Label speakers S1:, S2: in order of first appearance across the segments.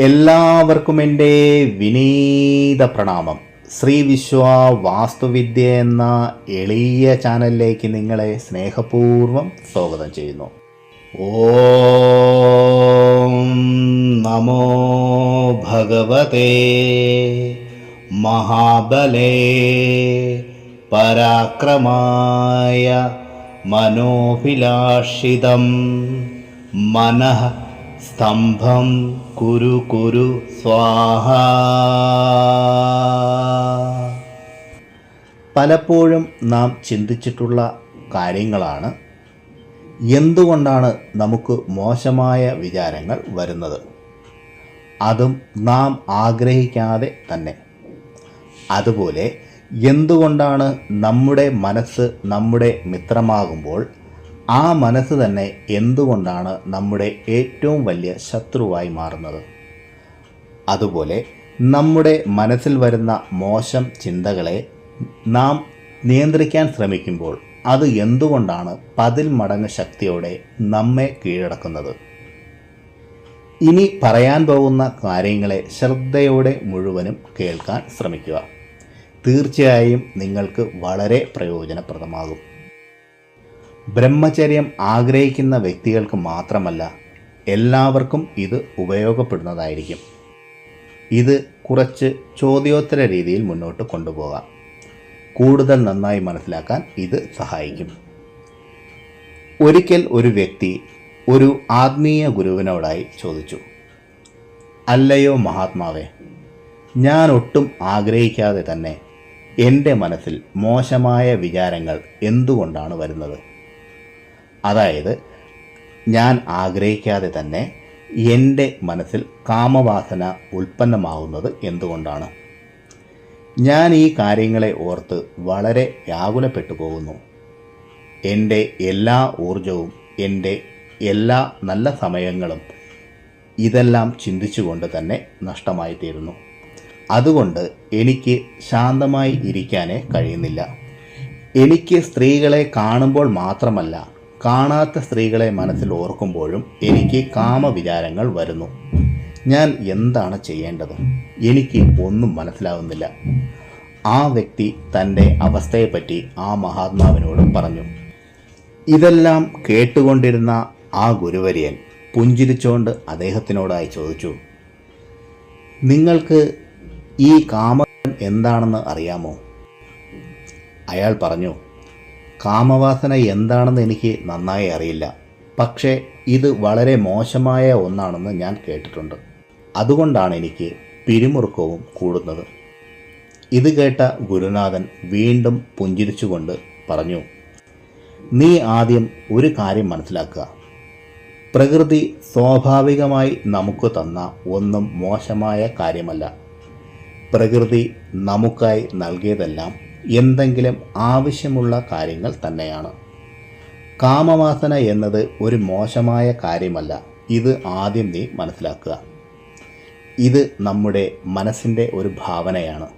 S1: എല്ലാവർക്കും എന്റെ വിനീത പ്രണാമം. ശ്രീ വിശ്വ വാസ്തുവിദ്യ എന്ന എളിയ ചാനലിലേക്ക് നിങ്ങളെ സ്നേഹപൂർവം സ്വാഗതം ചെയ്യുന്നു. ഓ നമോ ഭഗവതേ മഹാബലേ പരാക്രമായ മനോഭിലാഷിതം. മനഃ സ്തംഭം കുരു കുരു സ്വാഹ. പലപ്പോഴും നാം ചിന്തിച്ചിട്ടുള്ള കാര്യങ്ങളാണ്. എന്തുകൊണ്ടാണ് നമുക്ക് മോശമായ വിചാരങ്ങൾ വരുന്നത്? അതും നാം ആഗ്രഹിക്കാതെ തന്നെ. അതുപോലെ എന്തുകൊണ്ടാണ് നമ്മുടെ മനസ്സ് നമ്മുടെ മിത്രമാകുമ്പോൾ ആ മനസ്സ് തന്നെ എന്തുകൊണ്ടാണ് നമ്മുടെ ഏറ്റവും വലിയ ശത്രുവായി മാറുന്നത്? അതുപോലെ നമ്മുടെ മനസ്സിൽ വരുന്ന മോശം ചിന്തകളെ നാം നിയന്ത്രിക്കാൻ ശ്രമിക്കുമ്പോൾ അത് എന്തുകൊണ്ടാണ് പതിൽ മടങ്ങ് ശക്തിയോടെ നമ്മെ കീഴടക്കുന്നത്? ഇനി പറയാൻ പോകുന്ന കാര്യങ്ങളെ ശ്രദ്ധയോടെ മുഴുവനും കേൾക്കാൻ ശ്രമിക്കുക. തീർച്ചയായും നിങ്ങൾക്ക് വളരെ പ്രയോജനപ്രദമാകും. ബ്രഹ്മചര്യം ആഗ്രഹിക്കുന്ന വ്യക്തികൾക്ക് മാത്രമല്ല എല്ലാവർക്കും ഇത് ഉപയോഗപ്പെടുന്നതായിരിക്കും. ഇത് കുറച്ച് ചോദ്യോത്തര രീതിയിൽ മുന്നോട്ട് കൊണ്ടുപോകാം. കൂടുതൽ നന്നായി മനസ്സിലാക്കാൻ ഇത് സഹായിക്കും. ഒരിക്കൽ ഒരു വ്യക്തി ഒരു ആത്മീയ ഗുരുവിനോടായി ചോദിച്ചു അല്ലയോ മഹാത്മാവേ ഞാൻ ഒട്ടും ആഗ്രഹിക്കാതെ തന്നെ എന്റെ മനസ്സിൽ മോശമായ വിചാരങ്ങൾ എന്തുകൊണ്ടാണ് വരുന്നത്? അതായത് ഞാൻ ആഗ്രഹിക്കാതെ തന്നെ എന്റെ മനസ്സിൽ കാമവാസന ഉൽപ്പന്നമാവുന്നത് എന്തുകൊണ്ടാണ്? ഞാൻ ഈ കാര്യങ്ങളെ ഓർത്ത് വളരെ വ്യാകുലപ്പെട്ടു പോകുന്നു. എന്റെ എല്ലാ ഊർജവും എന്റെ എല്ലാ നല്ല സമയങ്ങളും ഇതെല്ലാം ചിന്തിച്ചുകൊണ്ട് തന്നെ നഷ്ടമായി തീരുന്നു. അതുകൊണ്ട് എനിക്ക് ശാന്തമായി ഇരിക്കാനേ കഴിയുന്നില്ല. എനിക്ക് സ്ത്രീകളെ കാണുമ്പോൾ മാത്രമല്ല കാണാത്ത സ്ത്രീകളെ മനസ്സിൽ ഓർക്കുമ്പോഴും എനിക്ക് കാമവിചാരങ്ങൾ വരുന്നു. ഞാൻ എന്താണ് ചെയ്യേണ്ടത്? എനിക്ക് ഒന്നും മനസ്സിലാവുന്നില്ല. ആ വ്യക്തി തന്റെ അവസ്ഥയെപ്പറ്റി ആ മഹാത്മാവിനോട് പറഞ്ഞു. ഇതെല്ലാം കേട്ടുകൊണ്ടിരുന്ന ആ ഗുരുവര്യൻ പുഞ്ചിരിച്ചുകൊണ്ട് അദ്ദേഹത്തിനോടായി ചോദിച്ചു. നിങ്ങൾക്ക് ഈ കാമം എന്താണെന്ന് അറിയാമോ? അയാൾ പറഞ്ഞു കാമവാസന എന്താണെന്ന് എനിക്ക് നന്നായി അറിയില്ല. പക്ഷേ ഇത് വളരെ മോശമായ ഒന്നാണെന്ന് ഞാൻ കേട്ടിട്ടുണ്ട്. അതുകൊണ്ടാണ് എനിക്ക് പിരിമുറുക്കവും കൂടുന്നത്. ഇത് കേട്ട ഗുരുനാഥൻ വീണ്ടും പുഞ്ചിരിച്ചുകൊണ്ട് പറഞ്ഞു നീ ആദ്യം ഒരു കാര്യം മനസ്സിലാക്കുക. പ്രകൃതി സ്വാഭാവികമായി നമുക്ക് തന്ന ഒന്നും മോശമായ കാര്യമല്ല. പ്രകൃതി നമുക്കായി നൽകിയതെല്ലാം എന്തെങ്കിലും ആവശ്യമുള്ള കാര്യങ്ങൾ തന്നെയാണ്. കാമവാസന എന്നത് ഒരു മോശമായ കാര്യമല്ല. ഇത് ആദ്യം നീ മനസ്സിലാക്കുക. ഇത് നമ്മുടെ മനസ്സിന്റെ ഒരു ഭാവനയാണ്.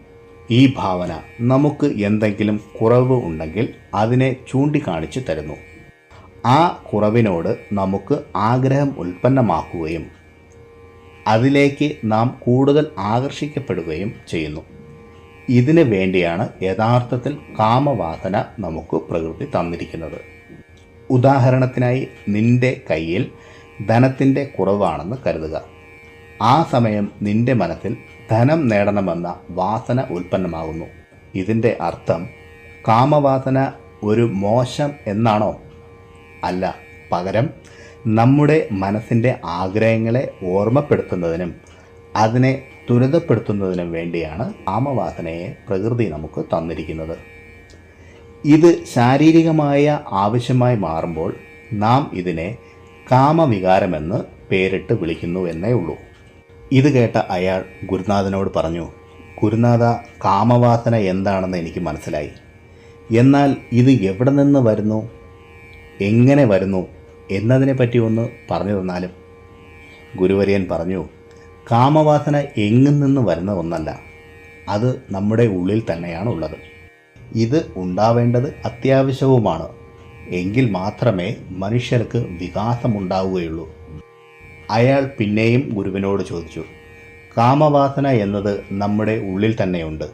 S1: ഈ ഭാവന നമുക്ക് എന്തെങ്കിലും കുറവ് ഉണ്ടെങ്കിൽ അതിനെ ചൂണ്ടിക്കാണിച്ചു തരുന്നു. ആ കുറവിനോട് നമുക്ക് ആഗ്രഹം ഉൽപ്പന്നമാക്കുകയും അതിലേക്ക് നാം കൂടുതൽ ആകർഷിക്കപ്പെടുകയും ചെയ്യുന്നു. ഇതിനു വേണ്ടിയാണ് യഥാർത്ഥത്തിൽ കാമവാസന നമുക്ക് പ്രകൃതി തന്നിരിക്കുന്നത്. ഉദാഹരണത്തിനായി നിന്റെ കയ്യിൽ ധനത്തിന്റെ കുറവാണെന്ന് കരുതുക. ആ സമയം നിന്റെ മനസ്സിൽ ധനം നേടണമെന്ന വാസന ഉൽപ്പന്നമാകുന്നു. ഇതിന്റെ അർത്ഥം കാമവാസന ഒരു മോശം എന്നാണോ? അല്ല പകരം നമ്മുടെ മനസ്സിന്റെ ആഗ്രഹങ്ങളെ ഓർമ്മപ്പെടുത്തുന്നതിനും അതിനെ ത്വരിതപ്പെടുത്തുന്നതിനും വേണ്ടിയാണ് കാമവാസനയെ പ്രകൃതി നമുക്ക് തന്നിരിക്കുന്നത്. ഇത് ശാരീരികമായ ആവശ്യമായി മാറുമ്പോൾ നാം ഇതിനെ കാമവികാരമെന്ന് പേരിട്ട് വിളിക്കുന്നു എന്നേ ഉള്ളൂ. ഇത് കേട്ട അയാൾ ഗുരുനാഥനോട് പറഞ്ഞു ഗുരുനാഥ കാമവാസന എന്താണെന്ന് എനിക്ക് മനസ്സിലായി. എന്നാൽ ഇത് എവിടെ നിന്ന് വരുന്നു? എങ്ങനെ വരുന്നു? എന്നതിനെപ്പറ്റി ഒന്ന് പറഞ്ഞു തന്നാലും. ഗുരുവര്യൻ പറഞ്ഞു കാമവാസന എങ്ങിൽ നിന്ന് വരുന്ന ഒന്നല്ല. അത് നമ്മുടെ ഉള്ളിൽ തന്നെയാണ് ഉള്ളത്. ഇത് ഉണ്ടാവേണ്ടത് അത്യാവശ്യവുമാണ്. എങ്കിൽ മാത്രമേ മനുഷ്യർക്ക് വികാസമുണ്ടാവുകയുള്ളൂ. അയാൾ പിന്നെയും ഗുരുവിനോട് ചോദിച്ചു. കാമവാസന എന്നത് നമ്മുടെ ഉള്ളിൽ തന്നെയുണ്ട്.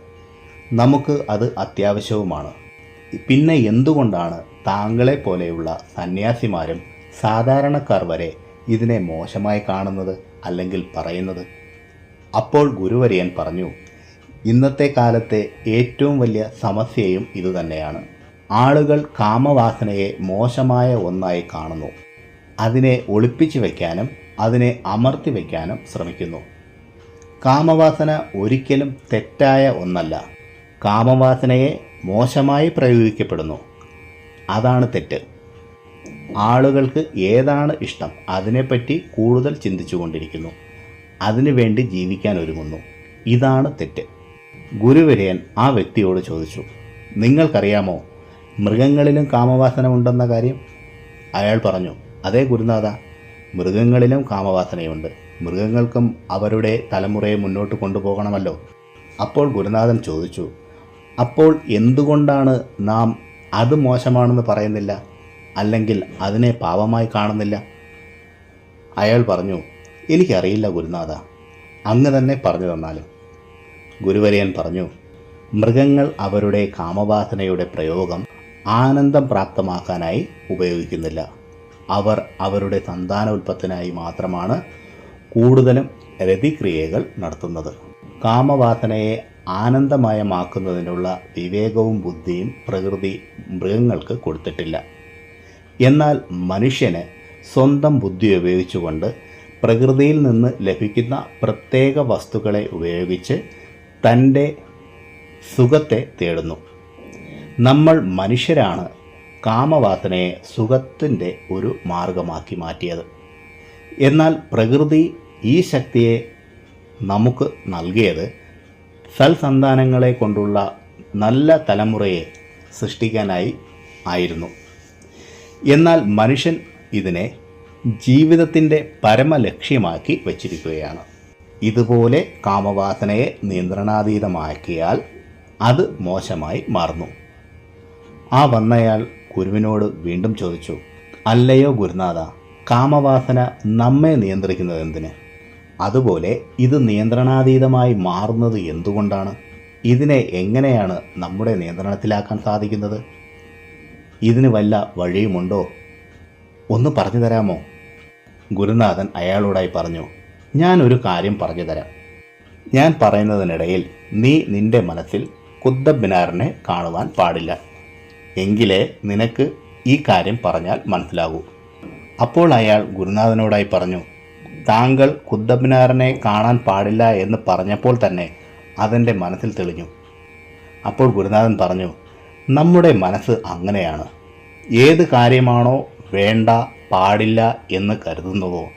S1: നമുക്ക് അത് അത്യാവശ്യവുമാണ്. പിന്നെ എന്തുകൊണ്ടാണ് താങ്കളെ പോലെയുള്ള സന്യാസിമാരും സാധാരണക്കാർ വരെ ഇതിനെ മോശമായി കാണുന്നത് അല്ലെങ്കിൽ പറയുന്നത്? അപ്പോൾ ഗുരുവര്യൻ പറഞ്ഞു ഇന്നത്തെ കാലത്തെ ഏറ്റവും വലിയ സമസ്യയും ഇതുതന്നെയാണ് ആളുകൾ കാമവാസനയെ മോശമായ ഒന്നായി കാണുന്നു. അതിനെ ഒളിപ്പിച്ചു വയ്ക്കാനും അതിനെ അമർത്തി വയ്ക്കാനും ശ്രമിക്കുന്നു. കാമവാസന ഒരിക്കലും തെറ്റായ ഒന്നല്ല. കാമവാസനയെ മോശമായി പ്രയോഗിക്കപ്പെടുന്നു. അതാണ് തെറ്റ്. ആളുകൾക്ക് ഏതാണ് ഇഷ്ടം? അതിനെപ്പറ്റി കൂടുതൽ ചിന്തിച്ചു കൊണ്ടിരിക്കുന്നു അതിനുവേണ്ടി ജീവിക്കാൻ ഒരുങ്ങുന്നു. ഇതാണ് തെറ്റ്. ഗുരുവരയൻ ആ വ്യക്തിയോട് ചോദിച്ചു നിങ്ങൾക്കറിയാമോ മൃഗങ്ങളിലും കാമവാസന ഉണ്ടെന്ന കാര്യം? അയാൾ പറഞ്ഞു അതേ ഗുരുനാഥ മൃഗങ്ങളിലും കാമവാസനയുണ്ട്. മൃഗങ്ങൾക്കും അവരുടെ തലമുറയെ മുന്നോട്ട് കൊണ്ടുപോകണമല്ലോ. അപ്പോൾ ഗുരുനാഥൻ ചോദിച്ചു അപ്പോൾ എന്തുകൊണ്ടാണ് നാം അത് മോശമാണെന്ന് പറയുന്നില്ല? അല്ലെങ്കിൽ അതിനെ പാപമായി കാണുന്നില്ല? അയാൾ പറഞ്ഞു എനിക്കറിയില്ല ഗുരുനാഥ. അങ്ങ് തന്നെ പറഞ്ഞു തന്നാലും. ഗുരുവരയൻ പറഞ്ഞു മൃഗങ്ങൾ അവരുടെ കാമവാസനയുടെ പ്രയോഗം ആനന്ദം പ്രാപ്തമാക്കാനായി ഉപയോഗിക്കുന്നില്ല. അവർ അവരുടെ സന്താനോൽപ്പത്തിനായി മാത്രമാണ് കൂടുതലും രതിക്രിയകൾ നടത്തുന്നത്. കാമവാസനയെ ആനന്ദമയമാക്കുന്നതിനുള്ള വിവേകവും ബുദ്ധിയും പ്രകൃതി മൃഗങ്ങൾക്ക് കൊടുത്തിട്ടില്ല. എന്നാൽ മനുഷ്യന് സ്വന്തം ബുദ്ധി ഉപയോഗിച്ചുകൊണ്ട് പ്രകൃതിയിൽ നിന്ന് ലഭിക്കുന്ന പ്രത്യേക വസ്തുക്കളെ ഉപയോഗിച്ച് തന്റെ സുഖത്തെ തേടുന്നു. നമ്മൾ മനുഷ്യരാണ് കാമവാസനയെ സുഖത്തിന്റെ ഒരു മാർഗമാക്കി മാറ്റിയത്. എന്നാൽ പ്രകൃതി ഈ ശക്തിയെ നമുക്ക് നൽകിയത് സൽസന്താനങ്ങളെ കൊണ്ടുള്ള നല്ല തലമുറയെ സൃഷ്ടിക്കാനായി ആയിരുന്നു. എന്നാൽ മനുഷ്യൻ ഇതിനെ ജീവിതത്തിന്റെ പരമലക്ഷ്യമാക്കി വച്ചിരിക്കുകയാണ്. ഇതുപോലെ കാമവാസനയെ നിയന്ത്രണാതീതമാക്കിയാൽ അത് മോശമായി മാറുന്നു. ആ വന്നയാൾ ഗുരുവിനോട് വീണ്ടും ചോദിച്ചു അല്ലയോ ഗുരുനാഥ കാമവാസന നമ്മെ നിയന്ത്രിക്കുന്നത് എന്തിന്? അതുപോലെ ഇത് നിയന്ത്രണാതീതമായി മാറുന്നത് എന്തുകൊണ്ടാണ്? ഇതിനെ എങ്ങനെയാണ് നമ്മുടെ നിയന്ത്രണത്തിലാക്കാൻ സാധിക്കുന്നത്? ഇതിന് വല്ല വഴിയുമുണ്ടോ? ഒന്ന് പറഞ്ഞു തരാമോ? ഗുരുനാഥൻ അയാളോടായി പറഞ്ഞു ഞാൻ ഒരു കാര്യം പറഞ്ഞു തരാം. ഞാൻ പറയുന്നതിനിടയിൽ നീ നിന്റെ മനസ്സിൽ കുത്തബ് മിനാറിനെ കാണുവാൻ പാടില്ല. എങ്കിലേ നിനക്ക് ഈ കാര്യം പറഞ്ഞാൽ മനസ്സിലാകൂ. അപ്പോൾ അയാൾ ഗുരുനാഥനോടായി പറഞ്ഞു താങ്കൾ കുത്തബ്മിനാറിനെ കാണാൻ പാടില്ല എന്ന് പറഞ്ഞപ്പോൾ തന്നെ അതെന്റെ മനസ്സിൽ തെളിഞ്ഞു. അപ്പോൾ ഗുരുനാഥൻ പറഞ്ഞു നമ്മുടെ മനസ്സ് അങ്ങനെയാണ്. ഏത് കാര്യമാണോ വേണ്ട പാടില്ല എന്ന് കരുതുന്നതോ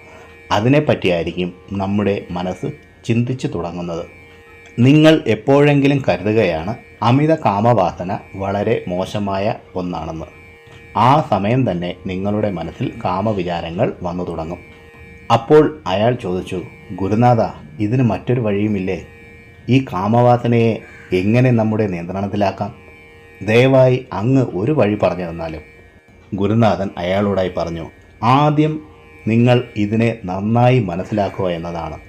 S1: അതിനെപ്പറ്റിയായിരിക്കും നമ്മുടെ മനസ്സ് ചിന്തിച്ചു തുടങ്ങുന്നത്. നിങ്ങൾ എപ്പോഴെങ്കിലും കരുതുകയാണ് അമിത കാമവാസന വളരെ മോശമായ ഒന്നാണെന്ന്. ആ സമയം തന്നെ നിങ്ങളുടെ മനസ്സിൽ കാമവിചാരങ്ങൾ വന്നു തുടങ്ങും. അപ്പോൾ അയാൾ ചോദിച്ചു ഗുരുനാഥ ഇതിന് മറ്റൊരു വഴിയുമില്ലേ? ഈ കാമവാസനയെ എങ്ങനെ നമ്മുടെ നിയന്ത്രണത്തിലാക്കാം? ദയവായി അങ്ങ് ഒരു വഴി പറഞ്ഞു തന്നാലും. ഗുരുനാഥൻ അയാളോടായി പറഞ്ഞു ആദ്യം നിങ്ങൾ ഇതിനെ നന്നായി മനസ്സിലാക്കുക എന്നതാണ്.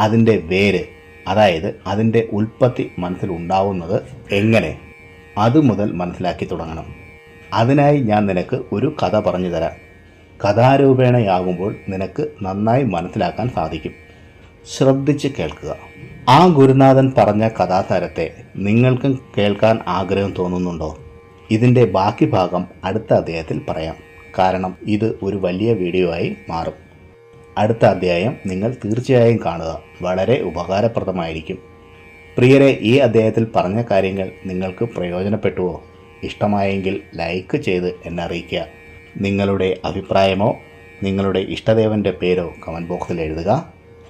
S1: അതിന്റെ വേര് അതായത് അതിന്റെ ഉൽപ്പത്തി മനസ്സിലുണ്ടാവുന്നത് എങ്ങനെ? അതുമുതൽ മനസ്സിലാക്കി തുടങ്ങണം. അതിനായി ഞാൻ നിനക്ക് ഒരു കഥ പറഞ്ഞു തരാം. കഥാരൂപേണയാകുമ്പോൾ നിനക്ക് നന്നായി മനസ്സിലാക്കാൻ സാധിക്കും. ശ്രദ്ധിച്ച് കേൾക്കുക. ആ ഗുരുനാഥൻ പറഞ്ഞ കഥാസാരത്തെ നിങ്ങൾക്കും കേൾക്കാൻ ആഗ്രഹം തോന്നുന്നുണ്ടോ? ഇതിന്റെ ബാക്കി ഭാഗം അടുത്ത അധ്യായത്തിൽ പറയാം. കാരണം ഇത് ഒരു വലിയ വീഡിയോ ആയി മാറും. അടുത്ത അധ്യായം നിങ്ങൾ തീർച്ചയായും കാണുക. വളരെ ഉപകാരപ്രദമായിരിക്കും. പ്രിയരെ ഈ അധ്യായത്തിൽ പറഞ്ഞ കാര്യങ്ങൾ നിങ്ങൾക്ക് പ്രയോജനപ്പെട്ടുവോ? ഇഷ്ടമായെങ്കിൽ ലൈക്ക് ചെയ്ത് എന്നെ അറിയിക്കുക. നിങ്ങളുടെ അഭിപ്രായമോ നിങ്ങളുടെ ഇഷ്ടദേവന്റെ പേരോ കമന്റ് ബോക്സിൽ എഴുതുക.